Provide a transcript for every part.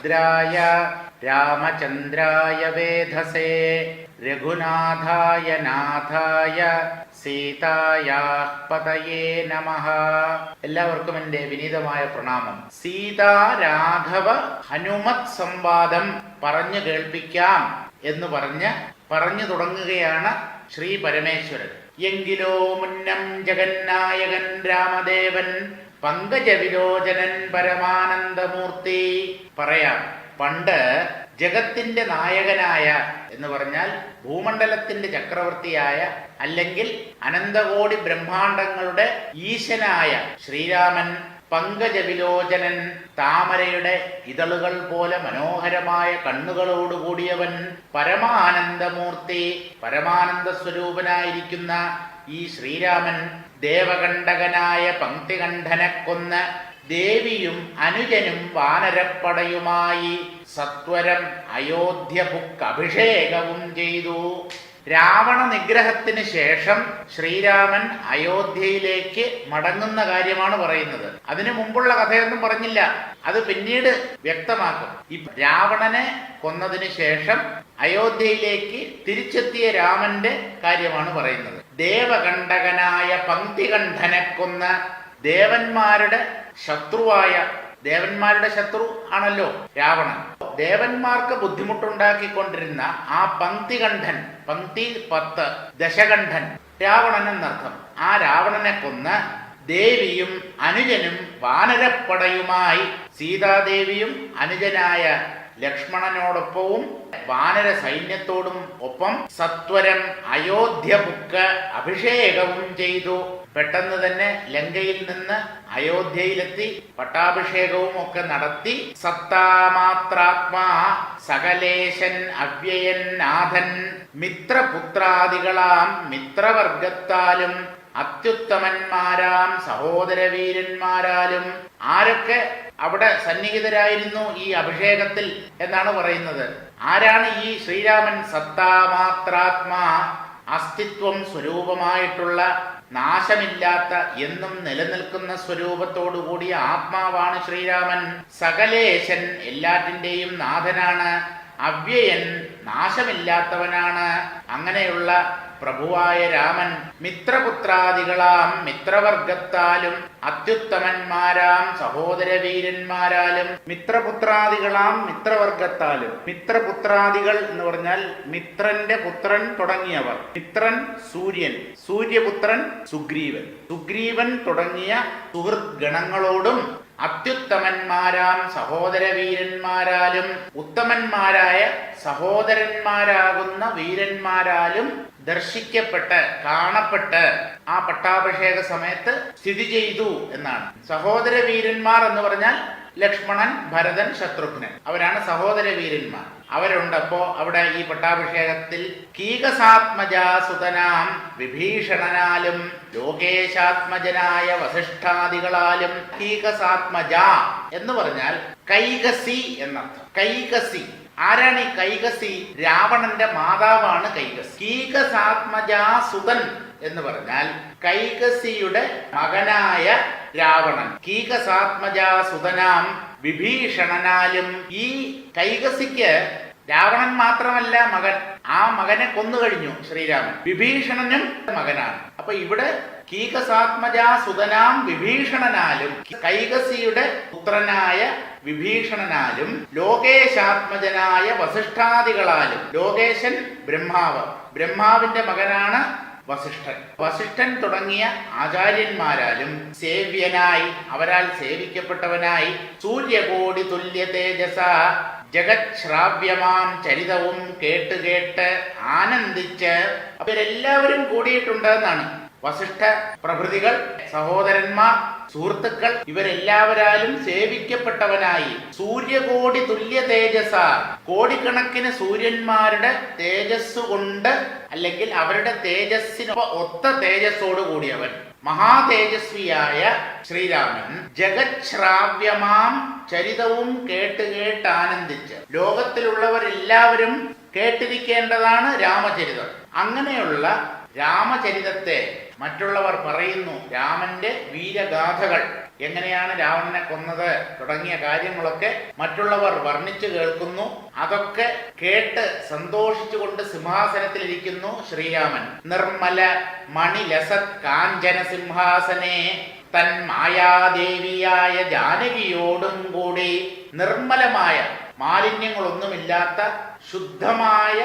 രാമഭദ്രായ രാമചന്ദ്രായ വേധസേ രഘുനാഥായ നാഥായ സീതായാപതയേ നമ. എല്ലാവർക്കും എന്റെ വിനീതമായ പ്രണാമം. സീതാ രാഘവ ഹനുമത് സംവാദം പറഞ്ഞു കേൾപ്പിക്കാം എന്ന് പറഞ്ഞ് പറഞ്ഞു തുടങ്ങുകയാണ് ശ്രീ പരമേശ്വരൻ. എങ്കിലോ മുന്നം ജഗന്നായകൻ രാമദേവൻ പങ്കജവിലോചനൻ പരമാനന്ദമൂർത്തി പറയാം. പണ്ട് ജഗത്തിന്റെ നായകനായ എന്ന് പറഞ്ഞാൽ ഭൂമണ്ഡലത്തിന്റെ ചക്രവർത്തിയായ അല്ലെങ്കിൽ അനന്തകോടി ബ്രഹ്മാണ്ടങ്ങളുടെ ഈശനായ ശ്രീരാമൻ പങ്കജവിലോചനൻ താമരയുടെ ഇതളുകൾ പോലെ മനോഹരമായ കണ്ണുകളോടുകൂടിയവൻ പരമാനന്ദമൂർത്തി പരമാനന്ദ സ്വരൂപനായിരിക്കുന്ന ഈ ശ്രീരാമൻ ദേവകണ്ഠകനായ പങ്ക്തികണ്ഠനെ കൊന്ന് ദേവിയും അനുജനും വാനരപ്പടയുമായി സത്വരം അയോധ്യ ബുക്ക് അഭിഷേകവും ചെയ്തു. രാവണ നിഗ്രഹത്തിന് ശേഷം ശ്രീരാമൻ അയോധ്യയിലേക്ക് മടങ്ങുന്ന കാര്യമാണ് പറയുന്നത്. അതിനു മുമ്പുള്ള കഥയൊന്നും പറഞ്ഞില്ല. അത് പിന്നീട് വ്യക്തമാക്കും. ഈ രാവണനെ കൊന്നതിന് ശേഷം അയോധ്യയിലേക്ക് തിരിച്ചെത്തിയ രാമന്റെ കാര്യമാണ് പറയുന്നത്. ദേവകണ്ഠകനായ പങ്ക്തികണ്ഠനെ കൊന്ന ദേവന്മാരുടെ ശത്രുവായ ദേവന്മാരുടെ ശത്രു ആണല്ലോ രാവണൻ. ദേവന്മാർക്ക് ബുദ്ധിമുട്ടുണ്ടാക്കിക്കൊണ്ടിരുന്ന ആ പങ്ക്തികണ്ഠൻ പങ്ക്തി പത്ത് ദശകണ്ഠൻ രാവണൻ എന്നർത്ഥം ആ രാവണനെ കൊന്ന് ദേവിയും അനുജനും വാനരപ്പടയുമായി സീതാദേവിയും അനുജനായ ലക്ഷ്മണനോടൊപ്പവും വാനര സൈന്യത്തോടും ഒപ്പം സത്വരം അയോധ്യ ബുക്ക് അഭിഷേകവും ചെയ്തു. പെട്ടെന്ന് തന്നെ ലങ്കയിൽ നിന്ന് അയോധ്യയിലെത്തി പട്ടാഭിഷേകവും ഒക്കെ നടത്തി. സത്താമാത്രാത്മാ സകലേശൻ അവ്യയൻ നാഥൻ മിത്രപുത്രാദികളാം മിത്രവർഗത്താലും അത്യുത്തമന്മാരാം സഹോദരവീരന്മാരാലും ആരൊക്കെ അവിടെ സന്നിഹിതരായിരുന്നു ഈ അഭിഷേകത്തിൽ എന്നാണ് പറയുന്നത്. ആരാണ് ഈ ശ്രീരാമൻ സത്താമാത്രാത്മാ അസ്തിത്വം സ്വരൂപമായിട്ടുള്ള നാശമില്ലാത്ത എന്നും നിലനിൽക്കുന്ന സ്വരൂപത്തോടു കൂടിയ ആത്മാവാണ് ശ്രീരാമൻ. സകലേശൻ എല്ലാറ്റിന്റെയും നാഥനാണ്. അവ്യയൻ നാശമില്ലാത്തവനാണ്. അങ്ങനെയുള്ള പ്രഭുവായ രാമൻ മിത്രപുത്രാദികളാം മിത്രവർഗത്താലും അത്യുത്തമന്മാരാം സഹോദരവീരന്മാരാലും മിത്രപുത്രാദികളാം മിത്രവർഗത്താലും. മിത്രപുത്രാദികൾ എന്ന് പറഞ്ഞാൽ മിത്രന്റെ പുത്രൻ തുടങ്ങിയവർ. മിത്രൻ സൂര്യൻ സൂര്യപുത്രൻ സുഗ്രീവൻ. സുഗ്രീവൻ തുടങ്ങിയ സുഹൃത് ഗണങ്ങളോടും അത്യുത്തമന്മാരാം സഹോദരവീരന്മാരാലും ഉത്തമന്മാരായ സഹോദരന്മാരാകുന്ന വീരന്മാരാലും ദർശിക്കപ്പെട്ട് കാണപ്പെട്ട് ആ പട്ടാഭിഷേക സമയത്ത് സ്ഥിതി ചെയ്തു എന്നാണ്. സഹോദര വീരന്മാർ എന്ന് പറഞ്ഞാൽ ലക്ഷ്മണൻ ഭരതൻ ശത്രുഘ്നൻ. അവരാണ് സഹോദര വീരന്മാർ അവരുണ്ട്. അപ്പോ അവിടെ ഈ പട്ടാഭിഷേകത്തിൽ കീകസാത്മജാസുതനാം വിഭീഷണനാലും ലോകേശാത്മജനായ വസിഷ്ഠാദികളാലും കീകസാത്മജ എന്ന് പറഞ്ഞാൽ കൈകസി എന്നർത്ഥം. കൈകസി. ആരാണ് ഈ കൈകസി? രാവണന്റെ മാതാവാണ് കൈകസി. കീകസാത്മജാസുതൻ എന്ന് പറഞ്ഞാൽ കൈകസിയുടെ മകനായ രാവണൻ. കീകസാത്മജാസുതനാം വിഭീഷണനാലും ഈ കൈകസിക്ക് രാവണൻ മാത്രമല്ല മകൻ. ആ മകനെ കൊന്നുകഴിഞ്ഞു ശ്രീരാമൻ. വിഭീഷണനും മകനാണ്. അപ്പൊ ഇവിടെ കീകസാത്മജാ സുതനാം വിഭീഷണനാലും കൈകസിയുടെ പുത്രനായ വിഭീഷണനാലും ലോകേശാത്മജനായ വസിഷ്ഠാദികളാലും. ലോകേശൻ ബ്രഹ്മാവ്. ബ്രഹ്മാവിന്റെ മകനാണ് വസിഷ്ഠൻ. വസിഷ്ഠൻ തുടങ്ങിയ ആചാര്യന്മാരാലും സേവ്യനായി അവരാൽ സേവിക്കപ്പെട്ടവനായി സൂര്യകോടി തുല്യ തേജസ ജഗത് ചരിതവും കേട്ട് കേട്ട് ആനന്ദിച്ച് അവരെല്ലാവരും കൂടിയിട്ടുണ്ടെന്നാണ് വസിഷ്ഠ പ്രഭൃതികൾ സഹോദരന്മാർ സുഹൃത്തുക്കൾ ഇവരെല്ലാവരാലും സേവിക്കപ്പെട്ടവനായി. സൂര്യകോടി തുല്യ തേജസ കോടിക്കണക്കിന് സൂര്യന്മാരുടെ തേജസ് കൊണ്ട് അല്ലെങ്കിൽ അവരുടെ തേജസ്സിന് ഒത്ത തേജസ്സോട് കൂടിയവൻ. മഹാതേജസ്വിയായ ശ്രീരാമൻ ജഗത് ചരിതവും കേട്ട് കേട്ട് ആനന്ദിച്ച്. ലോകത്തിലുള്ളവരെല്ലാവരും കേട്ടിരിക്കേണ്ടതാണ് രാമചരിതം. അങ്ങനെയുള്ള രാമചരിതത്തെ മറ്റുള്ളവർ പറയുന്നു രാമന്റെ വീരഗാഥകൾ. എങ്ങനെയാണ് രാവണനെ കൊന്നത്? തുടങ്ങിയ കാര്യങ്ങളൊക്കെ മറ്റുള്ളവർ വർണിച്ചു കേൾക്കുന്നു. അതൊക്കെ കേട്ട് സന്തോഷിച്ചുകൊണ്ട് സിംഹാസനത്തിലിരിക്കുന്നു ശ്രീരാമൻ. നിർമ്മല മണിലസത് കാഞ്ചന സിംഹാസനെ തൻ മായാദേവിയായ ജാനകിയോടും കൂടി നിർമ്മലമായ മാലിന്യങ്ങളൊന്നുമില്ലാത്ത ശുദ്ധമായ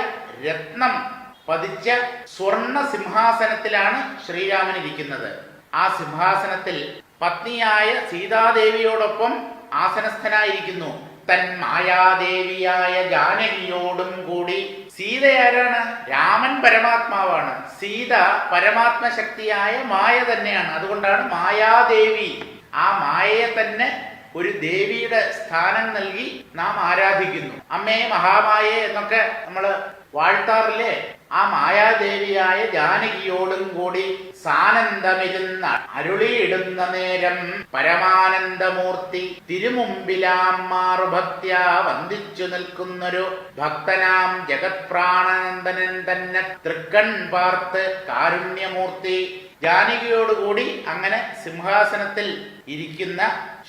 രത്നം പതിച്ച സ്വർണ സിംഹാസനത്തിലാണ് ശ്രീരാമൻ ഇരിക്കുന്നത്. ആ സിംഹാസനത്തിൽ പത്നിയായ സീതാദേവിയോടൊപ്പം ആസനസ്ഥനായിരിക്കുന്നു. തൻ മായാദേവിയായ ജാനകിയോടും കൂടി സീത ആരാണ് രാമൻ പരമാത്മാവാണ്. സീത പരമാത്മശക്തിയായ മായ തന്നെയാണ്. അതുകൊണ്ടാണ് മായാദേവി ആ മായയെ തന്നെ ഒരു ദേവിയുടെ സ്ഥാനം നൽകി നാം ആരാധിക്കുന്നു. അമ്മയെ മഹാമായെ എന്നൊക്കെ നമ്മൾ വാഴ്ത്താറില്ലേ? ആ മായാദേവിയായ ജാനകിയോടും കൂടി സാനന്ദമിരുന്ന അരുളിയിടുന്ന നേരം പരമാനന്ദമൂർത്തി തിരുമുമ്പിലാം മാറുഭക്ത്യാ വന്ദിച്ചു നിൽക്കുന്നൊരു ഭക്തനാം ജഗത്പ്രാണനന്ദനൻ തന്നെ തൃക്കൺ പാർത്ത് കാരുണ്യമൂർത്തി. ജാനകിയോടുകൂടി അങ്ങനെ സിംഹാസനത്തിൽ ഇരിക്കുന്ന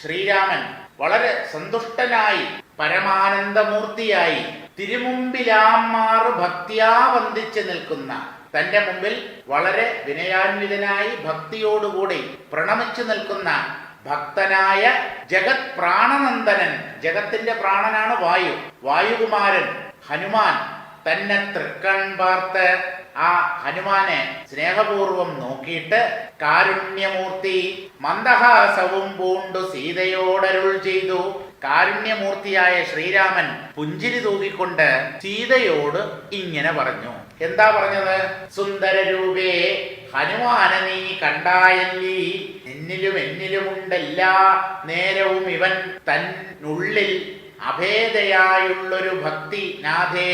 ശ്രീരാമൻ വളരെ സന്തുഷ്ടനായി പരമാനന്ദമൂർത്തിയായി തിരുമുമ്പിലാമാറ് ഭക്തിയാ വന്ദിച്ചു നിൽക്കുന്ന തന്റെ മുമ്പിൽ വളരെ വിനയാന്വിതനായി ഭക്തിയോടുകൂടി പ്രണമിച്ചു നിൽക്കുന്ന ഭക്തനായ ജഗത് പ്രാണനന്ദനൻ. ജഗത്തിന്റെ പ്രാണനാണ് വായു. വായുകുമാരൻ ഹനുമാൻ തന്നെ തൃക്കൺ പാർത്ത് ആ ഹനുമാനെ സ്നേഹപൂർവം നോക്കിയിട്ട് കാരുണ്യമൂർത്തി മന്ദഹാസവും പൂണ്ടു സീതയോടരുൾ ചെയ്തു. കാരുണ്യമൂർത്തിയായ ശ്രീരാമൻ പുഞ്ചിരി തൂകിക്കൊണ്ട് സീതയോട് ഇങ്ങനെ പറഞ്ഞു. എന്താ പറഞ്ഞത്? സുന്ദരരൂപേ ഹനുമാന നീ കണ്ടായല്ലീ. എന്നിലും എന്നിലുമുണ്ടെല്ലാ നേരവും ഇവൻ തന്നുള്ളിൽ അഭേദയായുള്ളൊരു ഭക്തി നാഥേ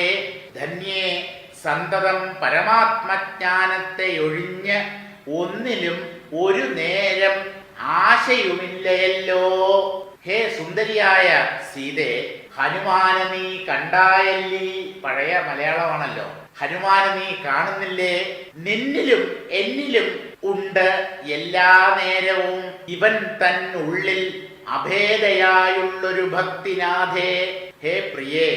ധന്യേ സന്തതം പരമാത്മജ്ഞാനത്തെ ഒഴിഞ്ഞ് ഒന്നിലും ഒരു നേരം ആശയുമില്ലയല്ലോ. ഹേ സുന്ദരിയായ സീതെ ഹനുമാന നീ കണ്ടായല്ലീ പഴയ മലയാളമാണല്ലോ. ഹനുമാന നീ കാണുന്നില്ലേ? നിന്നിലും എന്നിലും ഉണ്ട്. എല്ലാ നേരവും ഇവൻ തന്നുള്ളിൽ അഭേദയായുള്ളൊരു ഭക്തിനാഥേ. ഹേ പ്രിയേ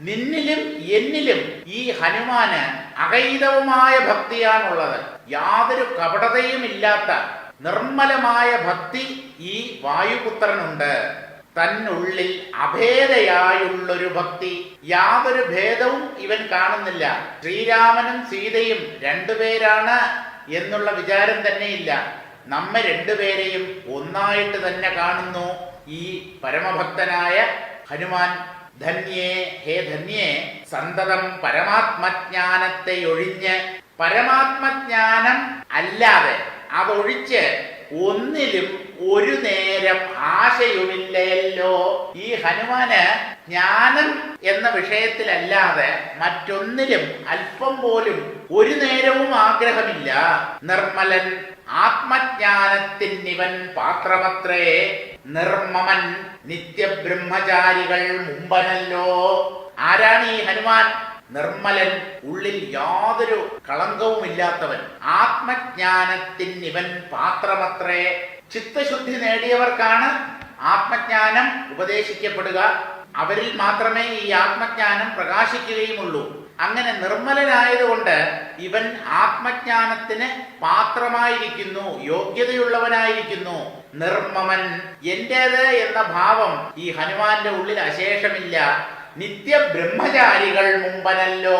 നിന്നിലും എന്നിലും ഈ ഹനുമാന് അകൈതവുമായ ഭക്തിയാണുള്ളത്. യാതൊരു കപടതയും ഇല്ലാത്ത നിർമ്മലമായ ഭക്തി ഈ വായുപുത്രനുണ്ട്. തന്നുള്ളിൽ അഭേദയായുള്ളൊരു ഭക്തി യാതൊരു ഭേദവും ഇവൻ കാണുന്നില്ല. ശ്രീരാമനും സീതയും രണ്ടുപേരാണ് എന്നുള്ള വിചാരം തന്നെയില്ല. നമ്മെ രണ്ടുപേരെയും ഒന്നായിട്ട് തന്നെ കാണുന്നു ഈ പരമഭക്തനായ ഹനുമാൻ. ധന്യേ ഹേ ധന്യേ സന്തതം പരമാത്മജ്ഞാനത്തെ ഒഴിഞ്ഞ് പരമാത്മജ്ഞാനം അല്ലാതെ അതൊഴിച്ച് ഒന്നിലും ഒരു നേരം ആശയുമില്ലയല്ലോ. ഈ ഹനുമാന് ജ്ഞാനം എന്ന വിഷയത്തിലല്ലാതെ മറ്റൊന്നിലും അല്പം പോലും ഒരു നേരവും ആഗ്രഹമില്ല. നിർമ്മലൻ ആത്മജ്ഞാനത്തിനിവൻ പാത്രമത്രേ. നിർമ്മമൻ നിത്യബ്രഹ്മചാരികൾ മുമ്പനല്ലോ. ആരാണ് ഈ ഹനുമാൻ? നിർമ്മലൻ ഉള്ളിൽ യാതൊരു കളങ്കവുമില്ലാത്തവൻ. ആത്മജ്ഞാനത്തിൻ ഇവൻ പാത്രമത്രേ. ചിത്തശുദ്ധി നേടിയവർക്കാണ് ആത്മജ്ഞാനം ഉപദേശിക്കപ്പെടുക. അവരിൽ മാത്രമേ ഈ ആത്മജ്ഞാനം പ്രകാശിക്കുകയുമുള്ളൂ. അങ്ങനെ നിർമ്മലനായതുകൊണ്ട് ഇവൻ ആത്മജ്ഞാനത്തിന് പാത്രമായിരിക്കുന്നു യോഗ്യതയുള്ളവനായിരിക്കുന്നു. നിർമ്മമൻ എന്റേത് എന്ന ഭാവം ഈ ഹനുമാന്റെ ഉള്ളിൽ അശേഷമില്ല. നിത്യ ബ്രഹ്മചാരികൾ മുമ്പനല്ലോ.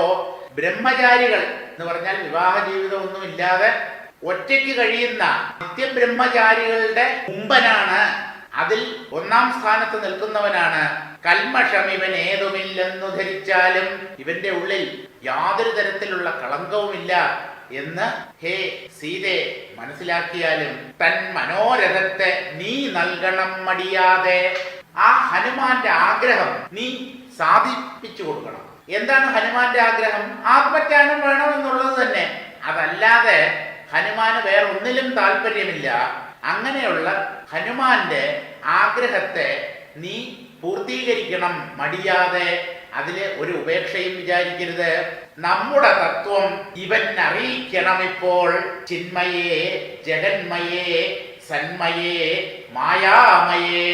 ബ്രഹ്മചാരികൾ എന്ന് പറഞ്ഞാൽ വിവാഹ ജീവിതം ഒന്നുമില്ലാതെ ഒറ്റയ്ക്ക് കഴിയുന്ന നിത്യബ്രഹ്മചാരികളുടെ മുമ്പനാണ് അതിൽ ഒന്നാം സ്ഥാനത്ത് നിൽക്കുന്നവനാണ്. കൽമഷം ഇവൻ ഏതുമില്ലെന്നു ധരിച്ചാലും ഇവന്റെ ഉള്ളിൽ യാതൊരു തരത്തിലുള്ള കളങ്കവുമില്ല എന്ന് ഹേ സീതെ മനസ്സിലാക്കിയാലും തൻ മനോരഥത്തെ നീ നൽകണം മടിയാതെ. ആ ഹനുമാന്റെ ആഗ്രഹം നീ സാധിപ്പിച്ചു കൊടുക്കണം. എന്താണ് ഹനുമാന്റെ ആഗ്രഹം? ആത്മജ്ഞാനം വേണമെന്നുള്ളത് തന്നെ. അതല്ലാതെ ഹനുമാന് വേറെ ഒന്നിലും താല്പര്യമില്ല. അങ്ങനെയുള്ള ഹനുമാന്റെ ആഗ്രഹത്തെ നീ പൂർത്തീകരിക്കണം മടിയാതെ. അതിലെ ഒരു ഉപേക്ഷയും വിചാരിക്കരുത്. നമ്മുടെ തത്വം ഇവൻ അറിയിക്കണം ഇപ്പോൾ ചിന്മയേ ജഗന്മയേ സന്മയേ മായാമയേ.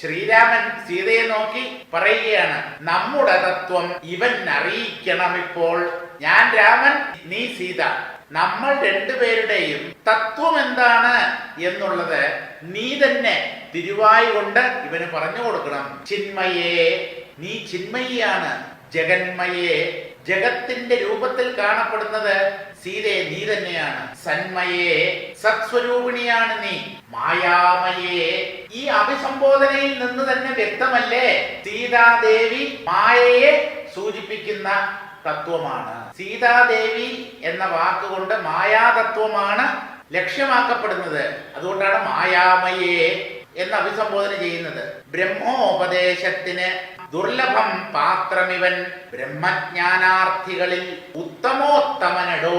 ശ്രീരാമൻ സീതയെ നോക്കി പറയുകയാണ് നമ്മുടെ തത്വം ഇവൻ അറിയിക്കണം ഇപ്പോൾ ഞാൻ രാമൻ നീ സീത. നമ്മൾ രണ്ടുപേരുടെയും തത്വം എന്താണ് എന്നുള്ളത് നീ തന്നെ തിരുവായി കൊണ്ട് ഇവന് പറഞ്ഞു കൊടുക്കണം. ചിന്മയേ നീ ചിന്മയിയാണ്. ജഗന്മയെ ജഗത്തിന്റെ രൂപത്തിൽ കാണപ്പെടുന്നത് സീതയെ നീ തന്നെയാണ്. സന്മയെ സത്സ്വരൂപിണിയാണ് നീ. മായാമയെ ഈ അഭിസംബോധനയിൽ നിന്ന് തന്നെ വ്യക്തമല്ലേ? സീതാദേവി മായയെ സൂചിപ്പിക്കുന്ന തത്വമാണ്. സീതാദേവി എന്ന വാക്കുകൊണ്ട് മായാതത്വമാണ് ലക്ഷ്യമാക്കപ്പെടുന്നത്. അതുകൊണ്ടാണ് മായാമയെ എന്ന് അഭിസംബോധന ചെയ്യുന്നത്. ബ്രഹ്മോപദേശത്തിന് ദുർലഭം പാത്രമിവൻ ബ്രഹ്മജ്ഞാനാർത്ഥികളിൽ ഉത്തമോത്തമനെടോ.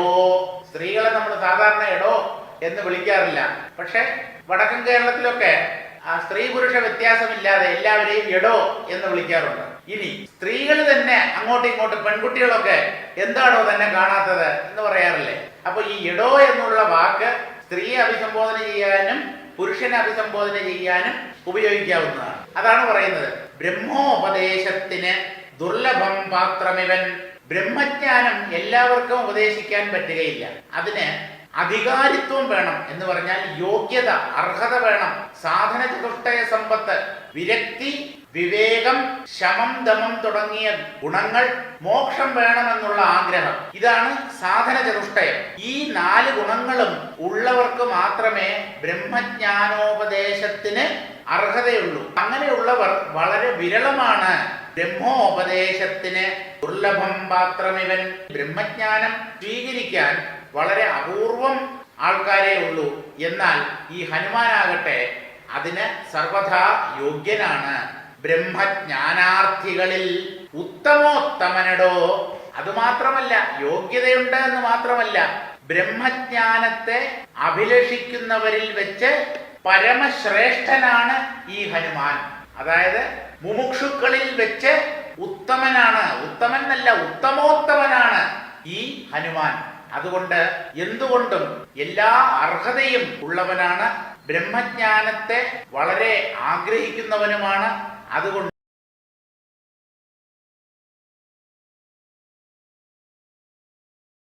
സ്ത്രീകളെ നമ്മൾ സാധാരണ എടോ എന്ന് വിളിക്കാറില്ല. പക്ഷെ വടക്കൻ കേരളത്തിലൊക്കെ ആ സ്ത്രീ പുരുഷ വ്യത്യാസമില്ലാതെ എല്ലാവരെയും എടോ എന്ന് വിളിക്കാറുണ്ട്. ഇനി സ്ത്രീകൾ തന്നെ അങ്ങോട്ടും ഇങ്ങോട്ടും പെൺകുട്ടികളൊക്കെ എന്താണോ തന്നെ കാണാത്തത് എന്ന് പറയാറില്ലേ? അപ്പൊ ഈ ഇടോ എന്നുള്ള വാക്ക് സ്ത്രീയെ അഭിസംബോധന ചെയ്യാനും പുരുഷനെ അഭിസംബോധന ചെയ്യാനും ഉപയോഗിക്കാവുന്നതാണ്. അതാണ് പറയുന്നത്. ബ്രഹ്മോപദേശത്തിന് ദുർലഭം പാത്രമിവൻ. ബ്രഹ്മജ്ഞാനം എല്ലാവർക്കും ഉപദേശിക്കാൻ പറ്റുകയില്ല. അതിന് അധികാരിത്വം വേണം എന്ന് പറഞ്ഞാൽ യോഗ്യത അർഹത വേണം. സാധന ചതുഷ്ടയ സമ്പത്ത് വിരക്തി വിവേകം ശമം ദമം തുടങ്ങിയ ഗുണങ്ങൾ മോക്ഷം വേണമെന്നുള്ള ആഗ്രഹം. ഇതാണ് സാധന ചതുഷ്ടയം. ഈ നാല് ഗുണങ്ങളും ഉള്ളവർക്ക് മാത്രമേ ബ്രഹ്മജ്ഞാനോപദേശത്തിന് അർഹതയുള്ളൂ. അങ്ങനെയുള്ളവർ വളരെ വിരളമാണ്. ബ്രഹ്മോപദേശത്തിന് ദുർലഭം പാത്രമിവൻ ബ്രഹ്മജ്ഞാനം സ്വീകരിക്കാൻ വളരെ അപൂർവം ആൾക്കാരേ ഉള്ളൂ. എന്നാൽ ഈ ഹനുമാനാകട്ടെ അതിന് സർവഥാ യോഗ്യനാണ്. ബ്രഹ്മജ്ഞാനാർത്ഥികളിൽ ഉത്തമോത്തമനടോ. അതുമാത്രമല്ല യോഗ്യതയുണ്ട് എന്ന് മാത്രമല്ല ബ്രഹ്മജ്ഞാനത്തെ അഭിലഷിക്കുന്നവരിൽ വെച്ച് പരമശ്രേഷ്ഠനാണ് ഈ ഹനുമാൻ. അതായത് മുമുക്ഷുക്കളിൽ വെച്ച് ഉത്തമനാണ്. ഉത്തമൻ എന്നല്ല ഉത്തമോത്തമനാണ് ഈ ഹനുമാൻ. അതുകൊണ്ട് എന്തുകൊണ്ടും എല്ലാ അർഹതയും ഉള്ളവനാണ് ബ്രഹ്മജ്ഞാനത്തെ വളരെ ആഗ്രഹിക്കുന്നവനുമാണ്. അതുകൊണ്ട്